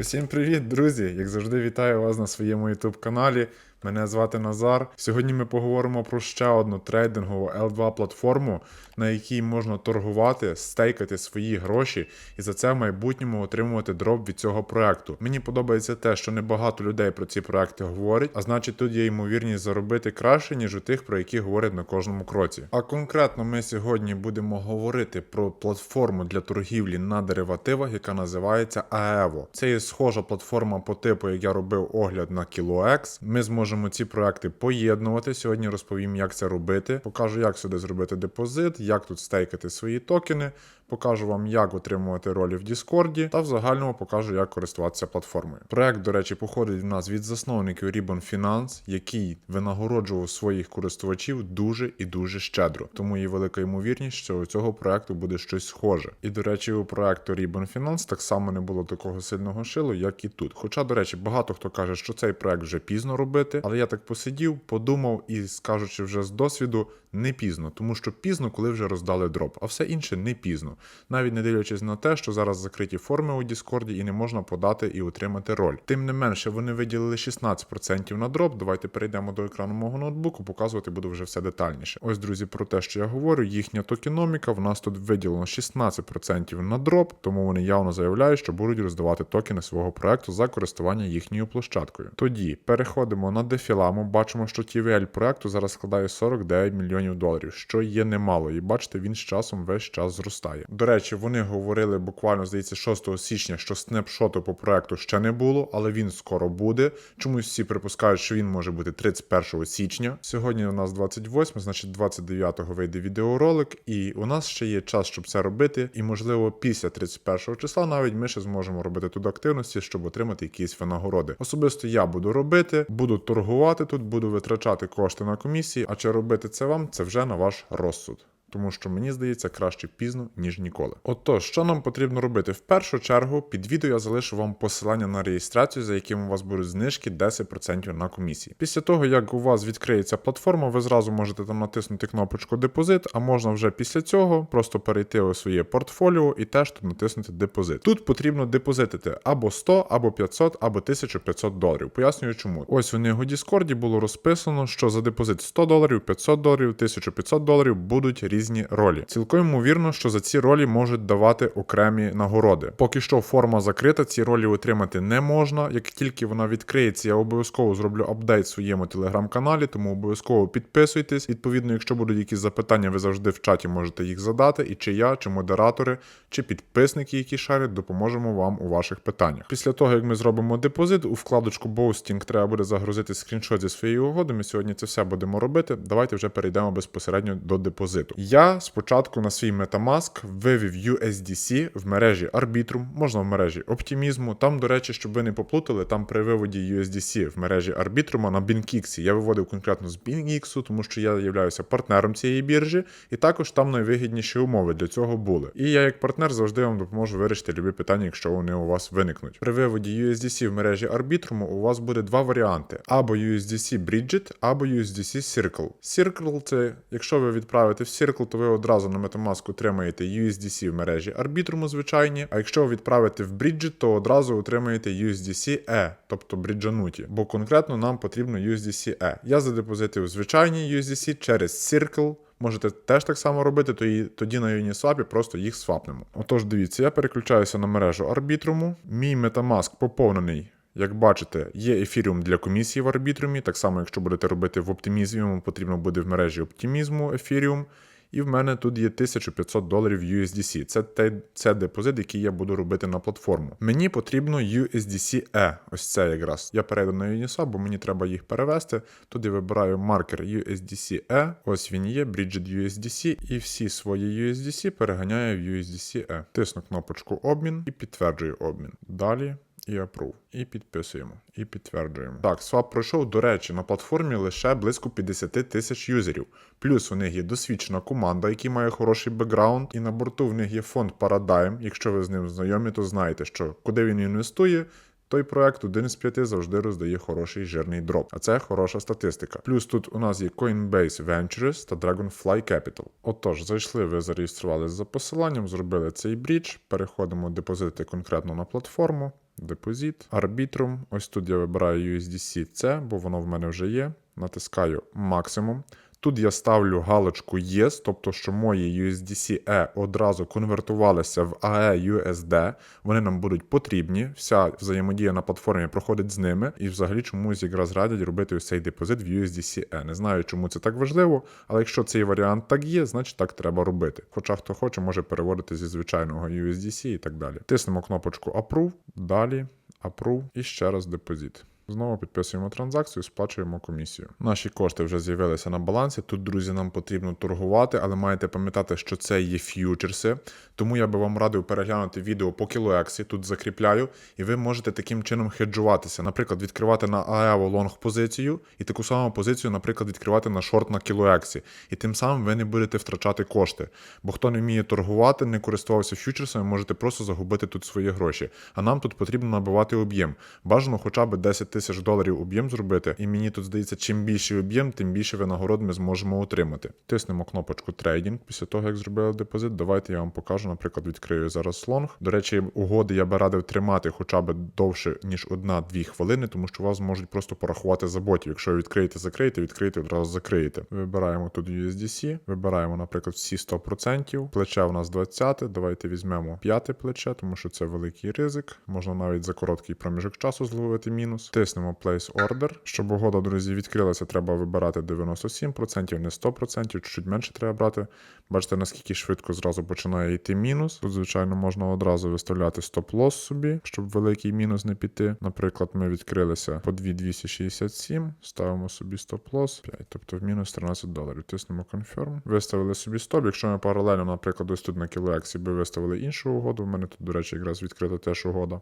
Усім привіт, друзі! Як завжди, вітаю вас на своєму YouTube каналі. Мене звати Назар. Сьогодні ми поговоримо про ще одну трейдингову L2 платформу, на якій можна торгувати, стейкати свої гроші і за це в майбутньому отримувати дроп від цього проекту. Мені подобається те, що небагато людей про ці проекти говорять, а значить тут є ймовірність заробити краще, ніж у тих, про які говорять на кожному кроці. А конкретно ми сьогодні будемо говорити про платформу для торгівлі на деривативах, яка називається AEVO. Це є схожа платформа по типу, як я робив огляд на KiloX. Ми зможемо ці проекти поєднувати. Сьогодні розповім, як це робити. Покажу, як сюди зробити депозит, як тут стейкати свої токени. Покажу вам, як отримувати ролі в Діскорді, та в загальному покажу, як користуватися платформою. Проект, до речі, походить в нас від засновників Ribbon Finance, який винагороджував своїх користувачів дуже і дуже щедро. Тому є велика ймовірність, що у цього проекту буде щось схоже. І до речі, у проекту Ribbon Finance так само не було такого сильного шилу, як і тут. Хоча, до речі, багато хто каже, що цей проект вже пізно робити, але я так посидів, подумав і скажучи вже з досвіду, не пізно, тому що пізно, коли вже роздали дроп, а все інше не пізно. Навіть не дивлячись на те, що зараз закриті форми у Діскорді і не можна подати і отримати роль. Тим не менше, вони виділили 16% на дроп. Давайте перейдемо до екрану мого ноутбуку, показувати буду вже все детальніше. Ось, друзі, про те, що я говорю, їхня токеноміка в нас тут виділено 16% на дроп, тому вони явно заявляють, що будуть роздавати токени свого проекту за користування їхньою площадкою. Тоді переходимо на дефіламу. Бачимо, що TVL проекту зараз складає 49 мільйонів доларів, що є немало. І бачите, він з часом весь час зростає. До речі, вони говорили буквально здається 6 січня, що снапшоту по проекту ще не було, але він скоро буде. Чомусь всі припускають, що він може бути 31 січня. Сьогодні у нас 28, значить 29-го вийде відеоролик, і у нас ще є час, щоб це робити. І можливо, після 31 числа навіть ми ще зможемо робити тут активності, щоб отримати якісь винагороди. Особисто я буду робити, буду торгувати тут, буду витрачати кошти на комісії. А чи робити це вам? Це вже на ваш розсуд. Тому що мені здається краще пізно, ніж ніколи. Отож, що нам потрібно робити? В першу чергу під відео я залишу вам посилання на реєстрацію, за яким у вас будуть знижки 10% на комісії. Після того, як у вас відкриється платформа, ви зразу можете там натиснути кнопочку депозит, а можна вже після цього просто перейти у своє портфоліо і теж тут натиснути депозит. Тут потрібно депозитити або 100, або 500, або 1500 доларів. Пояснюю чому. Ось у них у Діскорді було розписано, що за депозит 100 доларів, 500 доларів, 1500 доларів будуть різні різні ролі. Цілком ймовірно, що за ці ролі можуть давати окремі нагороди. Поки що форма закрита, ці ролі отримати не можна. Як тільки вона відкриється, я обов'язково зроблю апдейт в своєму телеграм-каналі, тому обов'язково підписуйтесь. Відповідно, якщо будуть якісь запитання, ви завжди в чаті можете їх задати. І чи я, чи модератори, чи підписники, які шарять, допоможемо вам у ваших питаннях. Після того, як ми зробимо депозит, у вкладочку Boosting треба буде загрузити скріншот зі своєї угоди. Ми сьогодні це все будемо робити. Давайте вже перейдемо безпосередньо до депозиту. Я спочатку на свій Metamask вивів USDC в мережі Arbitrum, можна в мережі Оптимізму. Там, до речі, щоб ви не поплутали, там при виводі USDC в мережі Arbitrum на BingX я виводив конкретно з BingX, тому що я являюся партнером цієї біржі, і також там найвигідніші умови для цього були. І я, як партнер, завжди вам допоможу вирішити любі питання, якщо вони у вас виникнуть. При виводі USDC в мережі Arbitrum у вас буде два варіанти: або USDC Bridget, або USDC Circle. Circle це, якщо ви відправите в Circle, то ви одразу на Metamask отримаєте USDC в мережі Arbitrum звичайні. А якщо ви відправите в Bridget, то одразу отримаєте USDC E, тобто бриджануті. Бо конкретно нам потрібно USDC E. Я задепозитив звичайні USDC через Circle. Можете теж так само робити, то і тоді на Uniswap просто їх свапнемо. Отож, дивіться, я переключаюся на мережу Arbitrum. Мій Metamask поповнений. Як бачите, є ефіріум для комісії в арбітрумі. Так само, якщо будете робити в оптимізмі, потрібно буде в мережі оптимізму ефіріум. І в мене тут є 1500 доларів USDC. Це те, це депозит, який я буду робити на платформу. Мені потрібно USDC-E. Ось це якраз. Я перейду на Uniswap, бо мені треба їх перевести. Тут я вибираю маркер USDC-E. Ось він є, Bridget USDC, і всі свої USDC переганяю в USDC-E. Тисну кнопочку обмін і підтверджую обмін. Далі. І approve. І підписуємо, і підтверджуємо. Так, свап пройшов, до речі, на платформі лише близько 50 тисяч юзерів. Плюс у них є досвідчена команда, яка має хороший бекграунд, і на борту в них є фонд Paradigm. Якщо ви з ним знайомі, то знаєте, що куди він інвестує. Той проект один з п'яти завжди роздає хороший жирний дроп, а це хороша статистика. Плюс тут у нас є Coinbase Ventures та Dragonfly Capital. Отож, зайшли, ви зареєструвалися за посиланням, зробили цей брідж, переходимо депозити конкретно на платформу. Депозит, арбітрум. Ось тут я вибираю USDC, це, бо воно в мене вже є. Натискаю максимум. Тут я ставлю галочку Yes, тобто, що мої USDC-E одразу конвертувалися в AE USD. Вони нам будуть потрібні. Вся взаємодія на платформі проходить з ними. І взагалі чомусь якраз радять робити цей депозит в USDC-E. Не знаю, чому це так важливо, але якщо цей варіант так є, значить так треба робити. Хоча хто хоче, може переводити зі звичайного USDC і так далі. Тиснемо кнопочку Approve, далі Approve і ще раз депозит. Знову підписуємо транзакцію, сплачуємо комісію. Наші кошти вже з'явилися на балансі. Тут, друзі, нам потрібно торгувати, але маєте пам'ятати, що це є ф'ючерси. Тому я би вам радив переглянути відео по кілоексі. Тут закріпляю, і ви можете таким чином хеджуватися. Наприклад, відкривати на АЕВО лонг позицію і таку саму позицію, наприклад, відкривати на шорт на кілоексі. І тим самим ви не будете втрачати кошти. Бо хто не вміє торгувати, не користувався ф'ючерсами, можете просто загубити тут свої гроші. А нам тут потрібно набивати об'єм. Бажано хоча б 10 тисяч доларів об'єм зробити. І мені тут здається, чим більший об'єм, тим більше винагород ми зможемо отримати. Тиснемо кнопочку трейдинг. Після того, як зробили депозит, давайте я вам покажу. Наприклад, відкрию зараз лонг. До речі, угоди я би радив тримати хоча б довше, ніж 1-2 хвилини, тому що вас можуть просто порахувати за ботів. Якщо відкриєте, закриєте, відкриєте, одразу закриєте. Вибираємо тут USDC, вибираємо, наприклад, всі 100%. Плече у нас 20. Давайте візьмемо п'яте плече, тому що це великий ризик. Можна навіть за короткий проміжок часу зловити мінус. Тиснемо Place Order. Щоб угода, друзі, відкрилася, треба вибирати 97%, не 100%, чуть-чуть менше треба брати. Бачите, наскільки швидко зразу починає йти мінус. Тут, звичайно, можна одразу виставляти стоп-лосс собі, щоб великий мінус не піти. Наприклад, ми відкрилися по 2267, ставимо собі стоп-лосс 5, тобто в мінус 13 доларів. Тиснемо Confirm. Виставили собі стоп. Якщо ми паралельно, наприклад, ось тут на кілоексі би виставили іншу угоду. У мене тут, до речі, якраз відкрита теж угода.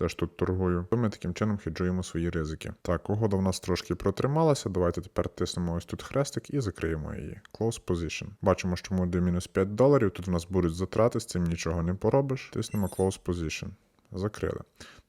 Теж тут торгую. То ми таким чином хеджуємо свої ризики. Так, угода в нас трошки протрималася. Давайте тепер тиснемо ось тут хрестик і закриємо її. Close position. Бачимо, що ми до мінус 5 доларів. Тут в нас будуть затрати, з цим нічого не поробиш. Тиснемо Close position. Закрили.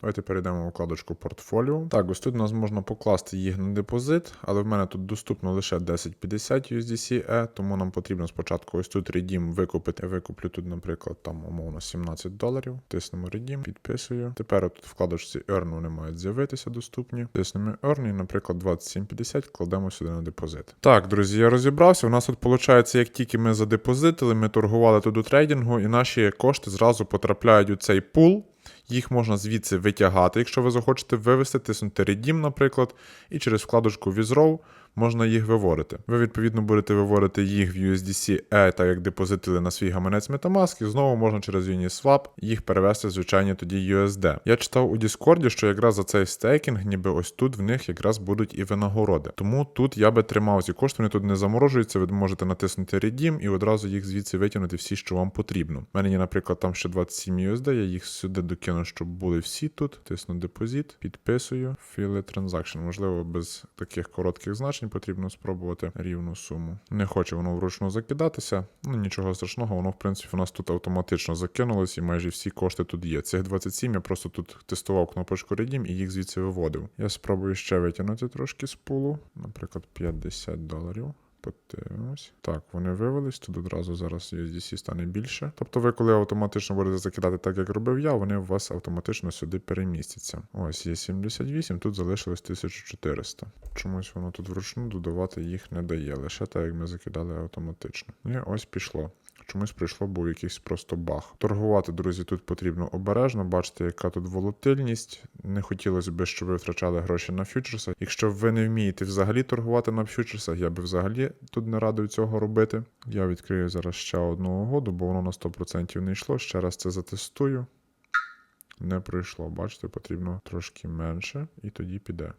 Давайте перейдемо в вкладочку портфоліо. Так, ось тут у нас можна покласти їх на депозит, але в мене тут доступно лише 1050 USDC-E, тому нам потрібно спочатку ось тут Redeem викупити. Я викуплю тут, наприклад, там умовно 17 доларів. Тиснемо Redeem, підписую. Тепер тут вкладочці Earn вони мають з'явитися доступні. Тиснемо Earn і, наприклад, 2750 кладемо сюди на депозит. Так, друзі, я розібрався. У нас тут виходить, як тільки ми задепозитили, ми торгували тут у трейдингу, і наші кошти зразу потрапляють у цей пул. Їх можна звідси витягати, якщо ви захочете вивести, тиснути Redeem, наприклад, і через вкладочку Withdraw можна їх виводити. Ви, відповідно, будете виводити їх в USDC E, так як депозитили на свій гаманець Metamask, і знову можна через Uniswap їх перевести в звичайні тоді USD. Я читав у Discord, що якраз за цей стейкінг, ніби ось тут в них якраз будуть і винагороди. Тому тут я би тримав ці кошти, вони тут не заморожуються, ви можете натиснути Redeem і одразу їх звідси витягнути всі, що вам потрібно. У мене є, наприклад, там ще 27 USD, я їх сюди докину, щоб були всі тут. Тисну депозит, підписую, Fill Transaction. Можливо, без таких коротких значень потрібно спробувати рівну суму. Не хоче воно вручну закидатися. Ну нічого страшного, воно в принципі у нас тут автоматично закинулось, і майже всі кошти тут є. Цих 27 я просто тут тестував кнопочку Redeem і їх звідси виводив. Я спробую ще витягнути трошки з пулу, наприклад, 50 доларів. Подивимось. Так, вони вивелись, тут одразу зараз USDC стане більше. Тобто ви, коли автоматично будете закидати так, як робив я, вони у вас автоматично сюди перемістяться. Ось є 78, тут залишилось 1400. Чомусь воно тут вручну додавати їх не дає, лише так, як ми закидали автоматично. І ось пішло. Чомусь прийшло, був якийсь просто баг. Торгувати, друзі, тут потрібно обережно. Бачите, яка тут волатильність. Не хотілося б, щоб ви втрачали гроші на фьючерсах. Якщо ви не вмієте взагалі торгувати на фьючерсах, я би взагалі тут не радив цього робити. Я відкрию зараз ще одну угоду, бо воно на 100% не йшло. Ще раз це затестую. Не пройшло. Бачите, потрібно трошки менше, і тоді піде.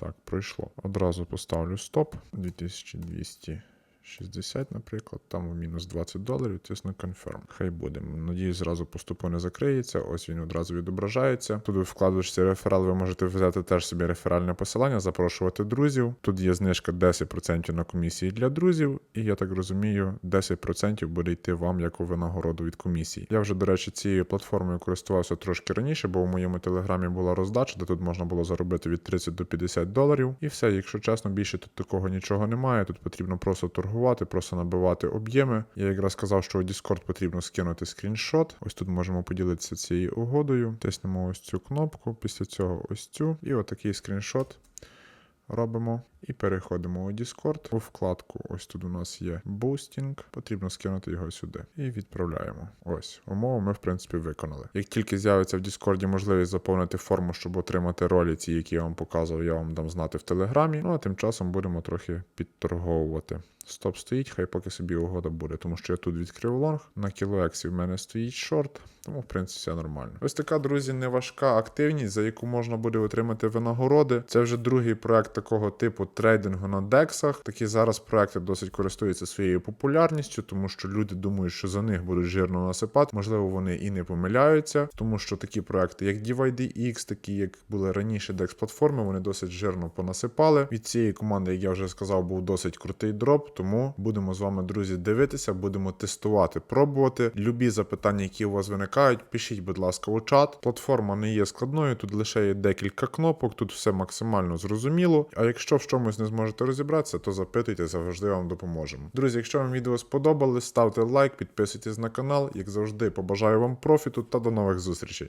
Так, пройшло. Одразу поставлю стоп. 2200. 60, наприклад, там у мінус 20 доларів, тисну Confirm. Хай буде. Надіюсь, зразу поступово не закриється. Ось він одразу відображається. Тут ви вкладаєшся реферал, ви можете взяти теж собі реферальне посилання, запрошувати друзів. Тут є знижка 10% на комісії для друзів, і я так розумію, 10% буде йти вам як у винагороду від комісії. Я вже, до речі, цією платформою користувався трошки раніше, бо у моєму телеграмі була роздача, де тут можна було заробити від 30 до 50 доларів. І все, якщо чесно, більше тут такого нічого немає. Тут потрібно просто торгувати торгувати, просто набивати об'єми. Я якраз сказав, що у Discord потрібно скинути скріншот. Ось тут можемо поділитися цією угодою. Тиснемо ось цю кнопку, після цього ось цю, і отакий скріншот робимо і переходимо у Discord. У вкладку ось тут у нас є бустінг. Потрібно скинути його сюди і відправляємо. Ось умову ми в принципі виконали. Як тільки з'явиться в Discord можливість заповнити форму, щоб отримати ролі, ці, які я вам показував, я вам дам знати в Телеграмі. Ну а тим часом будемо трохи підторговувати. Стоп стоїть, хай поки собі угода буде, тому що я тут відкрив лонг. На кілоексі в мене стоїть шорт, тому в принципі все нормально. Ось така, друзі, неважка активність, за яку можна буде отримати винагороди. Це вже другий проект такого типу трейдингу на дексах. Такі зараз проекти досить користуються своєю популярністю, тому що люди думають, що за них будуть жирно насипати. Можливо, вони і не помиляються, тому що такі проекти, як DYDX, такі як були раніше декс платформи, вони досить жирно понасипали. Від цієї команди, як я вже сказав, був досить крутий дроп. Тому будемо з вами, друзі, дивитися, будемо тестувати, пробувати. Любі запитання, які у вас виникають, пишіть, будь ласка, у чат. Платформа не є складною, тут лише є декілька кнопок, тут все максимально зрозуміло. А якщо в чомусь не зможете розібратися, то запитуйте, завжди вам допоможемо. Друзі, якщо вам відео сподобалось, ставте лайк, підписуйтесь на канал. Як завжди, побажаю вам профіту та до нових зустрічей.